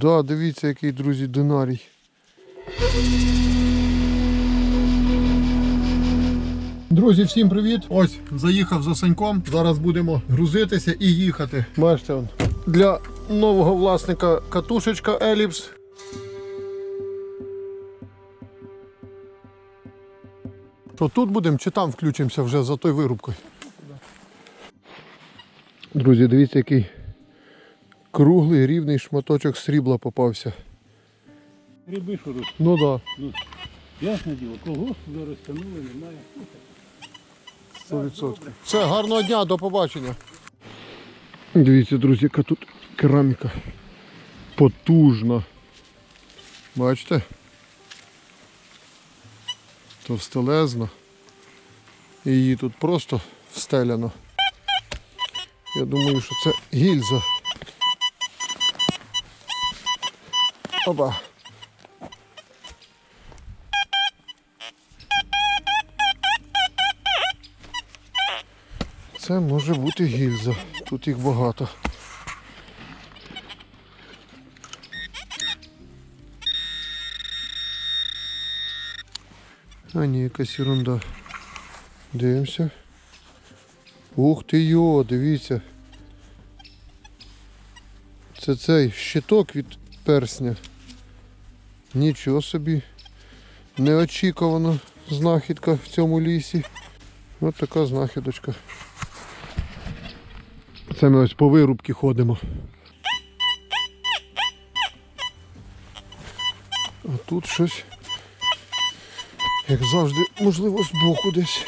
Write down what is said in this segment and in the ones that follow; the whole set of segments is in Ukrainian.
Да, дивіться, який, друзі, динарій. Друзі, всім привіт! Ось заїхав за Саньком. Зараз будемо грузитися і їхати. Бачите, он, для нового власника катушечка Еліпс. Що тут будемо чи там включимося вже за той вирубкою? Друзі, дивіться, який круглий рівний шматочок срібла попався. Гриби що ростуть. Ну так. Ну, ясне діло, колгосп вже розтягнули, немає. 100%. Все, гарного дня, до побачення. Дивіться, друзі, яка тут кераміка потужна. Бачите? Товстелезна. І її тут просто встеляно. Я думаю, що це гільза. Оба. Це може бути гільза. Тут їх багато. А ні, якась ерунда. Дивимося. Ух ти йо, дивіться. Це цей щиток від персня. Нічого собі. Неочікувано знахідка в цьому лісі. Ось така знахідочка. Це ми ось по вирубці ходимо. А тут щось, як завжди, можливо, збоку десь.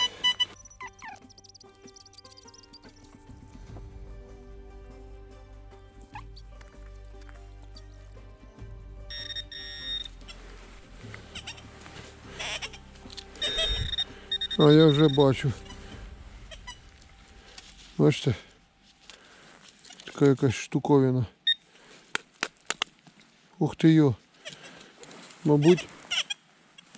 А я вже бачу. Бачите? Така якась штуковина. Ух ти йо. Мабуть,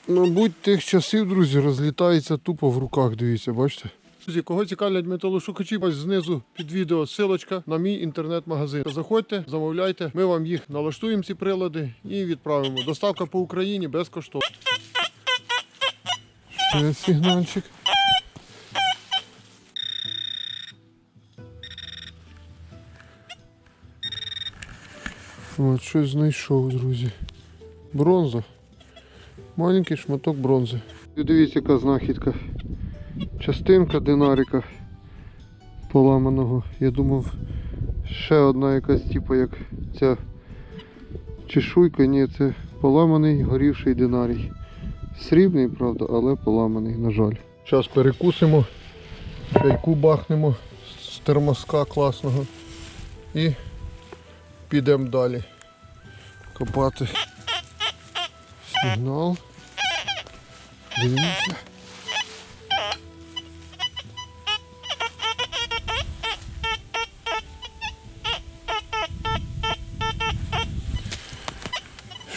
мабуть, тих часів, друзі, розлітається тупо в руках, дивіться, бачите? Друзі, кого цікавлять металошукачі, ось знизу під відео ссылочка на мій інтернет-магазин. Заходьте, замовляйте, ми вам їх налаштуємо, ці прилади, і відправимо. Доставка по Україні безкоштовно. Ще сигнальчик. От щось знайшов, друзі. Бронза. Маленький шматок бронзи. І дивіться, яка знахідка. Частинка динарика поламаного. Я думав, ще одна якась, типу, як ця чешуйка. Ні, це поламаний горівший динарій. Срібний, правда, але поламаний, на жаль. Зараз перекусимо, чайку бахнемо з термоска класного і підемо далі. Копати сигнал. Дивіться.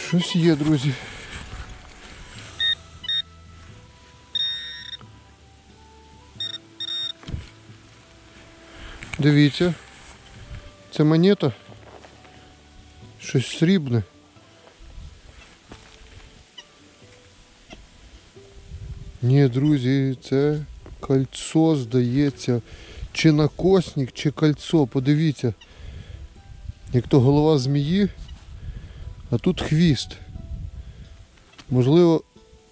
Щось є, друзі. Дивіться. Це монета. Щось срібне. Ні, друзі, це кольцо здається. Чи накосник, чи кольцо. Подивіться. Як то голова змії, а тут хвіст. Можливо,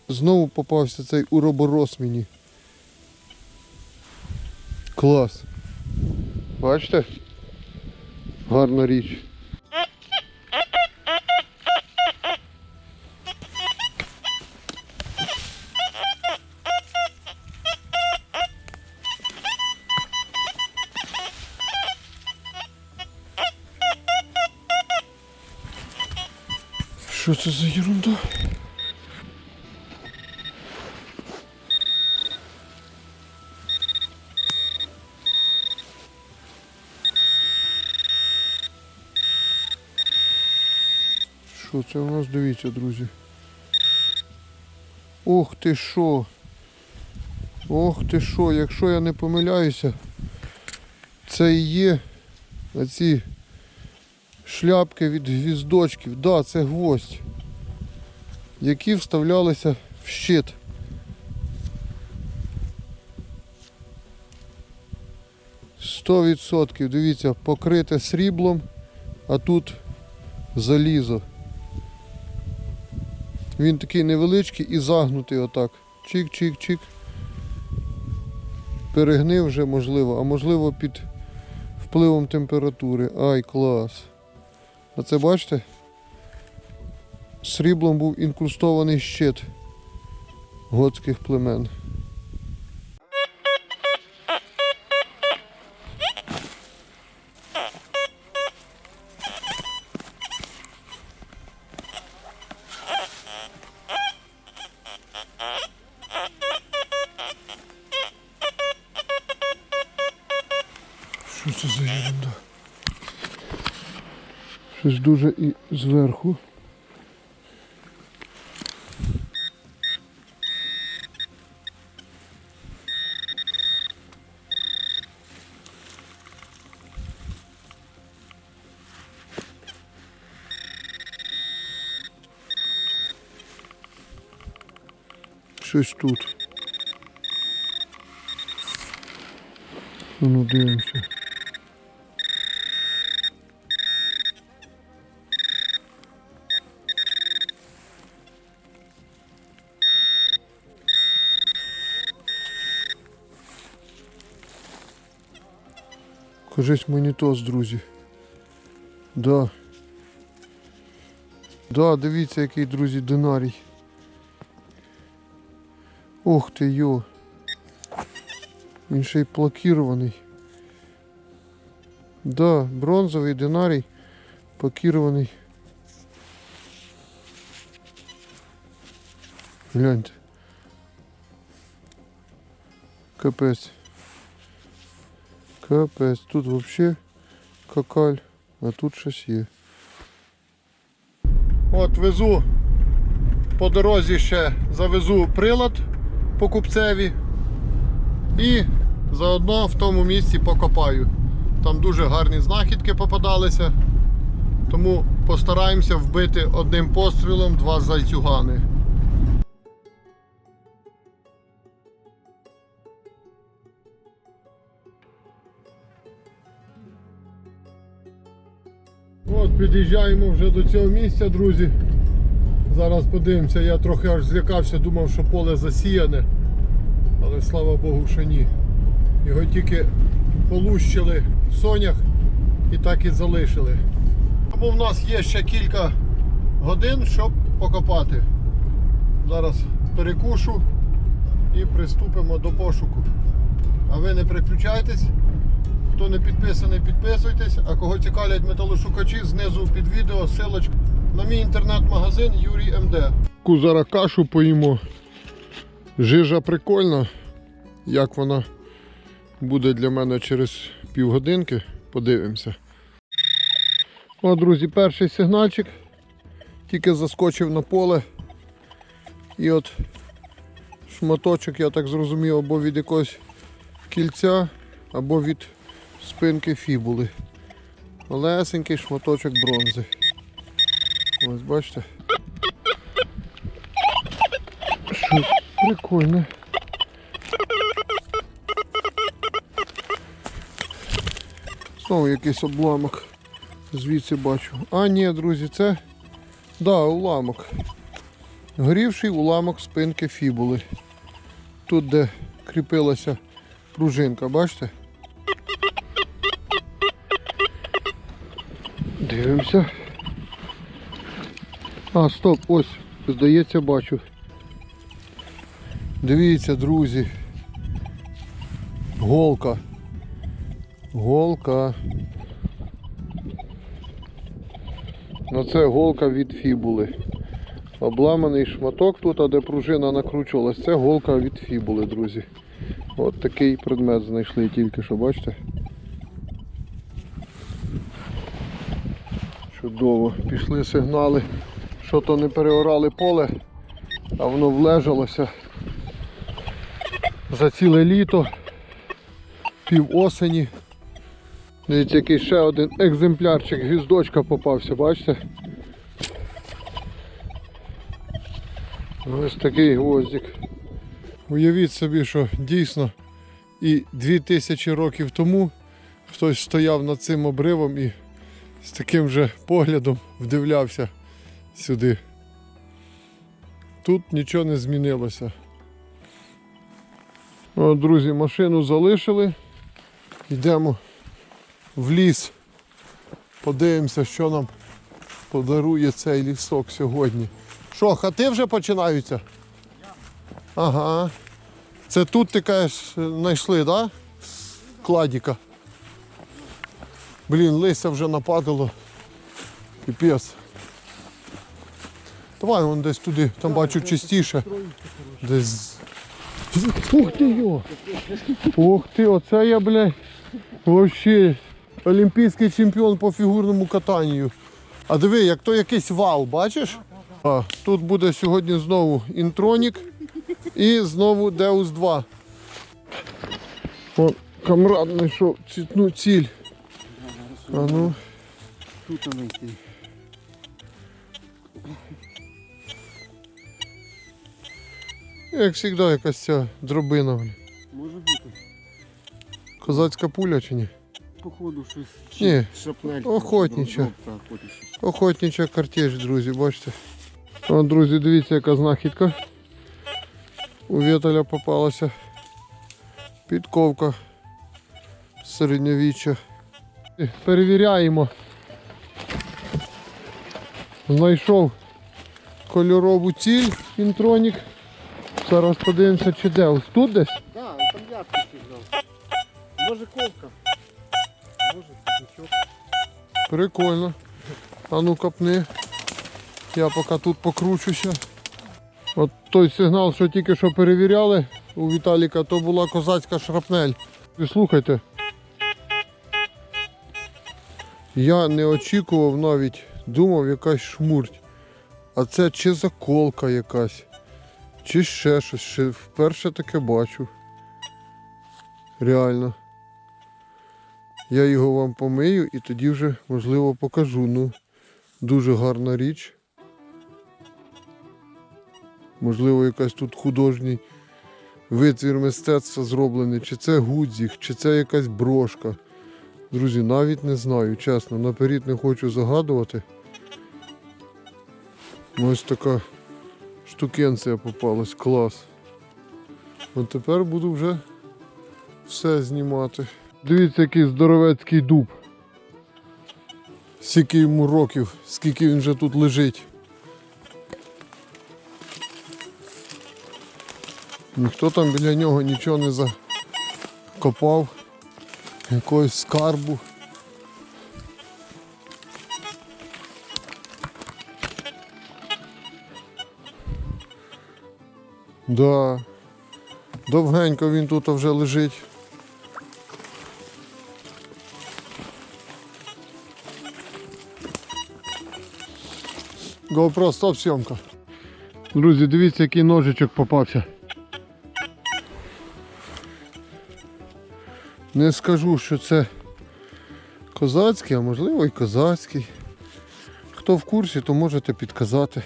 знову попався цей уроборос мені. Клас. Бачите? Гарна річ. Що це за ерунда? Це у нас? Дивіться, друзі. Ох ти що. Ох ти що, якщо я не помиляюся, це і є оці шляпки від гвіздочків. Да, це гвоздь, які вставлялися в щит. Сто відсотків, дивіться, покрите сріблом, а тут залізо. Він такий невеличкий і загнутий отак. Чик-чик-чик. Перегнив вже можливо, а можливо під впливом температури. Ай, клас. А це бачите? Сріблом був інкрустований щит готських племен. Щось дуже і зверху. Щось тут. Ну, дивимося. Кажись монітос, друзі. Да. Да, дивіться, який, друзі, динарій. Ох ти йо. Він ще й плакірований. Да, бронзовий динарій плакірований. Гляньте. Капець. Капець. Тут взагалі какаль, а тут щось є. От везу по дорозі ще завезу прилад покупцеві і заодно в тому місці покопаю. Там дуже гарні знахідки попадалися, тому постараємося вбити одним пострілом два зайцюгани. От під'їжджаємо вже до цього місця, друзі. Зараз подивимося, я трохи аж злякався, думав, що поле засіяне, але слава Богу, що ні. Його тільки полущили в сонях і так і залишили. Тому в нас є ще кілька годин, щоб покопати. Зараз перекушу і приступимо до пошуку. А ви не переключайтесь. Хто не підписаний, підписуйтесь. А кого цікавлять металошукачі, знизу під відео силочка на мій інтернет-магазин Юрій МД. Зараз кашу поїмо. Жижа прикольна. Як вона буде для мене через півгодинки, подивимося. О, друзі, перший сигнальчик. Тільки заскочив на поле. І от шматочок, я так зрозумів, або від якогось кільця, або від спинки фібули. Малесенький шматочок бронзи. Ось бачите. Щось прикольне. Знову якийсь обламок. Звідси бачу. А, ні, друзі, це да, уламок. Горівший уламок спинки фібули. Тут, де кріпилася пружинка, бачите? Дивимося. А, стоп, ось, здається, бачу. Дивіться, друзі. Голка. Голка. Ну це голка від фібули. Обламаний шматок тут, де пружина накручувалась, це голка від фібули, друзі. От такий предмет знайшли тільки що, бачите? Чудово. Пішли сигнали, що то не переорали поле, а воно влежалося за ціле літо, пів осені. Дивіться, який ще один екземплярчик гвіздочка попався, бачите? Ось такий гвоздик. Уявіть собі, що дійсно і 2000 років тому хтось стояв над цим обривом і з таким же поглядом вдивлявся сюди. Тут нічого не змінилося. О, друзі, машину залишили. Йдемо в ліс. Подивимося, що нам подарує цей лісок сьогодні. Що, хати вже починаються? Ага. Це тут ти кажеш, знайшли, так? Да? Кладіка. Блін, листя вже нападало. Піпець. Давай вон десь туди, там бачу чистіше. Десь. Ух ти йо! Ух ти, оце я, блядь, вообще олімпійський чемпіон по фігурному катанню. А диви, як то якийсь вал, бачиш? А, тут буде сьогодні знову інтронік і знову Deus 2. О, камрад знайшов цітну ціль. А ну. Тут знайти. Як завжди, якась ця дробина. бля. Може бути. Козацька пуля чи ні? Походу щось. Ні. Шапнель. Охотнича. Так, охотнича. Картеж, друзі, бачите. О, друзі, дивіться, яка знахідка. У Віталя попалася підковка середньовіччя. Перевіряємо. Знайшов кольорову ціль інтронік. Зараз подивимося, чи де. Ось тут десь? Так, там ядки сигнал. Може ковка. Може нічого. Прикольно. А ну копни. Я поки тут покручуся. От той сигнал, що тільки що перевіряли у Віталіка, то була козацька шрапнель. І слухайте. Я не очікував навіть, думав якась шмурть. А це чи заколка якась, чи ще щось. Ще вперше таке бачу. Реально. Я його вам помию і тоді вже, можливо, покажу. Ну, дуже гарна річ. Можливо, якась тут художній витвір мистецтва зроблений, чи це гудзик, чи це якась брошка. Друзі, навіть не знаю, чесно, наперед не хочу загадувати. Ось така штукенція попалась, клас. От тепер буду вже все знімати. Дивіться, який здоровецький дуб. Скільки йому років, скільки він вже тут лежить. Ніхто там біля нього нічого не закопав, якогось скарбу. Да. Довгенько він тут вже лежить. GoPro, стоп зйомка. Друзі, дивіться, який ножичок попався. Не скажу, що це козацький, а можливо і козацький. Хто в курсі, то можете підказати.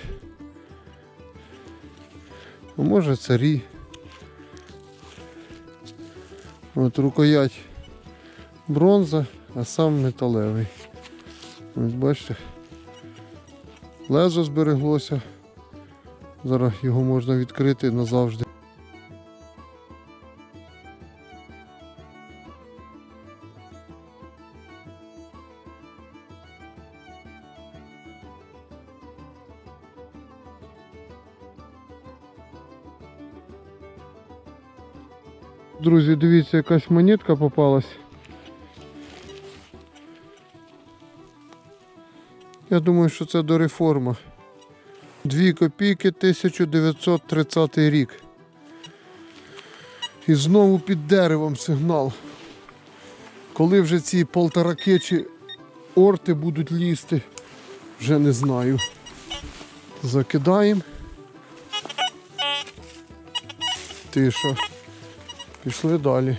А може царі. От рукоять бронза, а сам металевий. Ось бачите. Лезо збереглося. Зараз його можна відкрити назавжди. Дивіться, якась монетка попалась. Я думаю, що це до реформи. Дві копійки 1930 рік. І знову під деревом сигнал. Коли вже ці полтораки чи орти будуть лізти, вже не знаю. Закидаємо. Тиша. Пішли далі.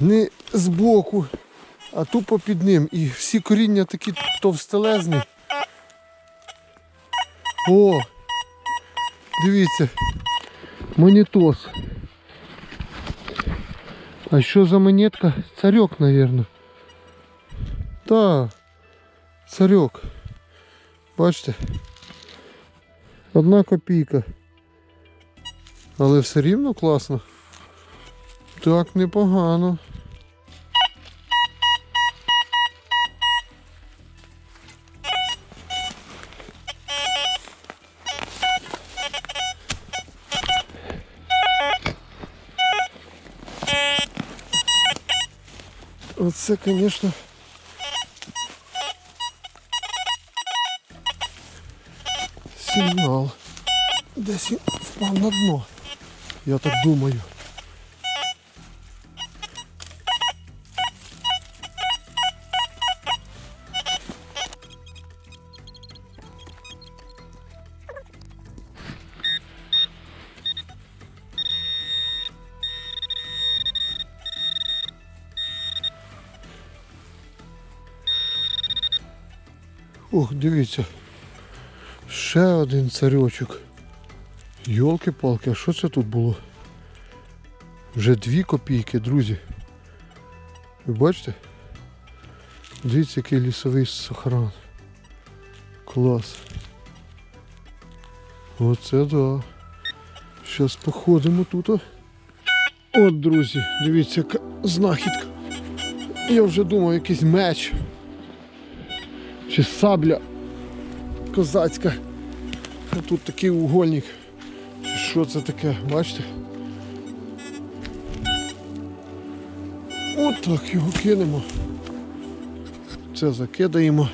Не збоку, а тупо під ним. І всі коріння такі товстелезні. О! Дивіться. Монітос. А що за монетка? Царьок, мабуть. Так. Царьок. Бачите? Одна копійка. Але все рівно класно. Так, непогано. Оце, звісно. Сигнал. Десь впав на дно. Я так думаю. Ох, дивіться. Ще один царьочок. Йолки-палки, а що це тут було? Вже дві копійки, друзі. Ви бачите? Дивіться, який лісовий сохран. Клас. Оце да. Зараз походимо тут. От, друзі, дивіться, яка знахідка. Я вже думав, якийсь меч. Чи сабля козацька. Тут такий угольник. Що це таке? Бачите? От його кинемо. Це закидаємо.